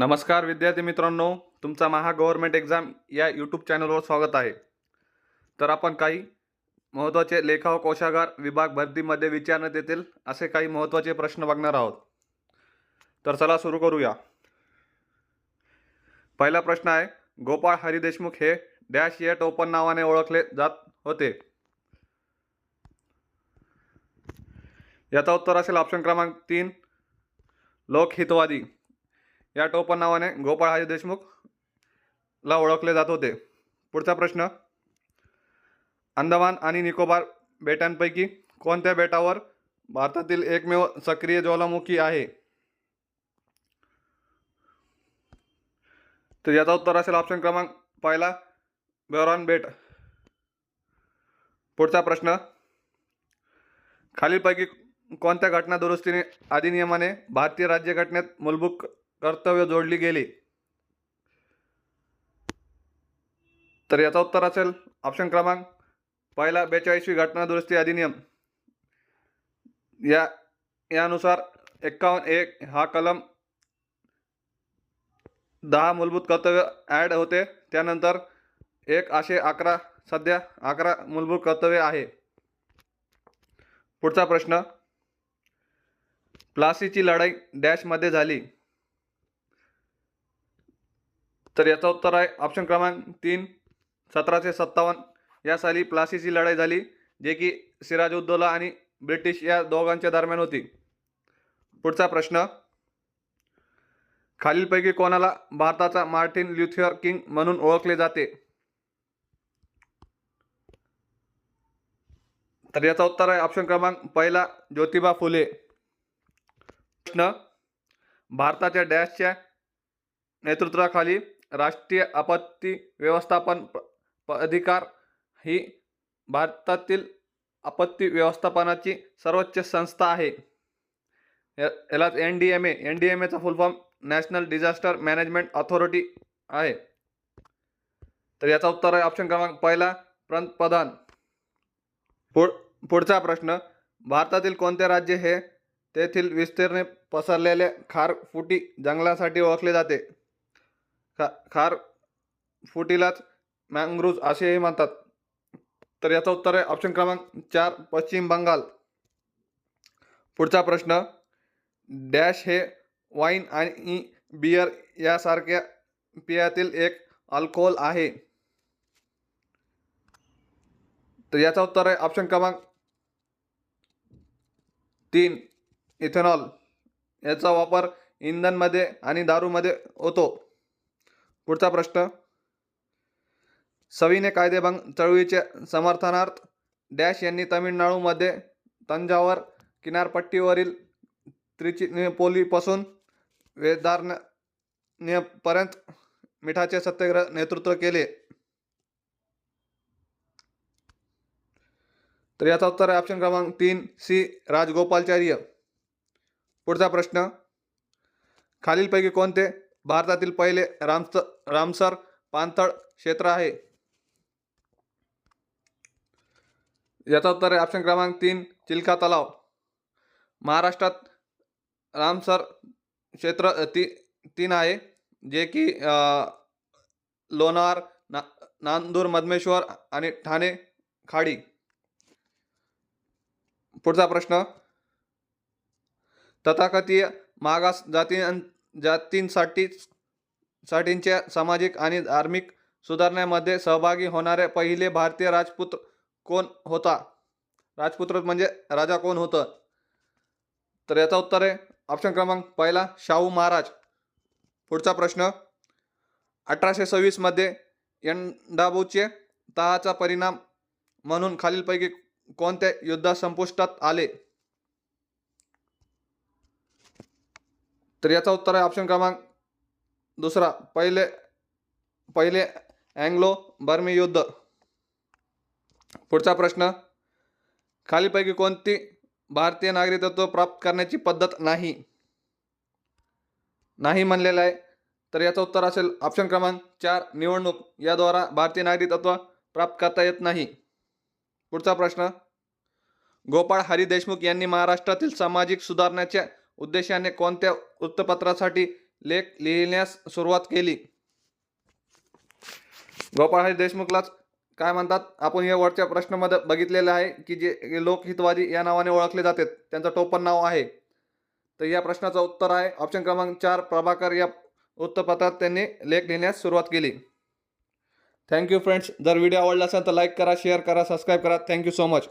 नमस्कार विद्यार्थी मित्रांनो तुमचा महा गव्हर्नमेंट एक्झाम या यूट्यूब चॅनलवर स्वागत आहे. तर आपण काही महत्त्वाचे लेखा व कोशागार विभाग भरतीमध्ये विचारण्यात येतील असे काही महत्त्वाचे प्रश्न बघणार आहोत. तर चला सुरू करूया. पहिला प्रश्न आहे गोपाळ हरी देशमुख हे डॅश या टोपन नावाने ओळखले जात होते. याचा उत्तर असेल ऑप्शन क्रमांक तीन लोकहितवादी. या टोपण नावाने गोपाळ हरी देशमुख ला ओळखले जात होते. पुढचा प्रश्न अंदमान आणि निकोबार बेटांपैकी कोणत्या बेटावर भारतातील एकमेव सक्रिय ज्वालामुखी आहे? तर याचा उत्तर असेल ऑप्शन क्रमांक पहिला बेरॉन बेट. पुढचा प्रश्न खालीलपैकी कोणत्या घटना दुरुस्तीने अधिनियमाने भारतीय राज्यघटनेत मूलभूत कर्तव्य जोडली गेली. तर याचा उत्तर असेल ऑप्शन क्रमांक पहिला बेचाळीसवी घटना दुरुस्ती अधिनियम. या यानुसार एक्कावन्न एक हा कलम दहा मूलभूत कर्तव्य ॲड होते. त्यानंतर एक असे अकरा सध्या अकरा मूलभूत कर्तव्य आहे. पुढचा प्रश्न. प्लासीची लढाई डॅशमध्ये झाली. तर याचं उत्तर आहे ऑप्शन क्रमांक तीन सतराशे सत्तावन्न. या साली प्लासीची लढाई झाली जे की सिराजुद्दौला आणि ब्रिटिश या दोघांच्या दरम्यान होती. पुढचा प्रश्न. खालीलपैकी कोणाला भारताचा मार्टिन ल्युथियर किंग म्हणून ओळखले जाते? तर याचा उत्तर आहे ऑप्शन क्रमांक पहिला ज्योतिबा फुले. प्रश्न. भारताच्या डॅशच्या नेतृत्वाखाली राष्ट्रीय आपत्ती व्यवस्थापन प- प- अधिकार ही भारतातील आपत्ती व्यवस्थापनाची सर्वोच्च संस्था आहे. या- यालाच N D M A N D M एचा full form national disaster management authority आहे. तर याचा उत्तर आहे ऑप्शन क्रमांक पहिला पंतप्रधान पुढ पुढचा प्रश्न भारतातील कोणते राज्य हे तेथील विस्तीर्ण पसरलेल्या खारफुटी जंगलासाठी ओळखले जाते? खा खार फुटीलाच मँग्रोज असेही म्हणतात. तर याचं उत्तर आहे ऑप्शन क्रमांक चार पश्चिम बंगाल. पुढचा प्रश्न डॅश हे वाईन आणि बियर यासारख्या पेयातील एक अल्कोहोल आहे. तर याचं उत्तर आहे ऑप्शन क्रमांक तीन इथेनॉल. याचा वापर इंधनमध्ये आणि दारूमध्ये होतो. पुढचा प्रश्न. सविनय कायदेभंग चळवळीच्या समर्थनार्थ डॅश यांनी तमिळनाडूमध्ये तंजावर किनारपट्टीवरील त्रिचिपोलीपासून वेदारण्यपर्यंत मिठाचे सत्याग्रह नेतृत्व केले. तर याचा उत्तर आहे ऑप्शन क्रमांक तीन सी राजगोपालचार्य. पुढचा प्रश्न. खालीलपैकी कोणते भारतातील पहिले रामस रामसर पाणथळ क्षेत्र आहे. याचा उत्तर आहे ऑप्शन क्रमांक तीन चिल्का तलाव. महाराष्ट्रात रामसर क्षेत्र ती तीन आहे जे की लोणार ना नांदूर मधमेश्वर आणि ठाणे खाडी. पुढचा प्रश्न. तथाकथीय मागास जाती जातींसाठी साठींच्या सामाजिक आणि धार्मिक सुधारण्यामध्ये सहभागी होणारे पहिले भारतीय राजपुत्र कोण होता? राजपुत्र म्हणजे राजा कोण होतं? तर याचा उत्तर आहे ऑप्शन क्रमांक पहिला शाहू महाराज. पुढचा प्रश्न अठराशे सव्वीसमध्ये यंडाबूचे तहाचा परिणाम म्हणून खालीलपैकी कोणत्या युद्धात संपुष्टात आले? तर याचा उत्तर आहे ऑप्शन क्रमांक दुसरा पहिले पहिले अँग्लो बर्मी युद्ध. पुढचा प्रश्न खालीपैकी कोणती भारतीय नागरिकत्व प्राप्त करण्याची पद्धत नाही? नाही म्हणलेलं आहे. तर याचं उत्तर असेल ऑप्शन क्रमांक चार निवडणूक. याद्वारा भारतीय नागरिकत्व प्राप्त करता येत नाही. पुढचा प्रश्न गोपाळ हरी देशमुख यांनी महाराष्ट्रातील सामाजिक सुधारण्याच्या उद्देशाने कोणत्या वृत्तपत्रासाठी लेख लिहिण्यास सुरुवात केली? गोपाळ हरी देशमुखलाच काय म्हणतात? आपण या वरच्या प्रश्नामध्ये बघितलेलं आहे की जे लोकहितवादी या नावाने ओळखले जातात त्यांचं टोपण नाव आहे. तर या प्रश्नाचं उत्तर आहे ऑप्शन क्रमांक चार प्रभाकर या वृत्तपत्रात त्यांनी लेख लिहिण्यास सुरुवात केली. थँक्यू फ्रेंड्स जर व्हिडिओ आवडला असेल तर लाईक करा शेअर करा सबस्क्राईब करा. Thank you so much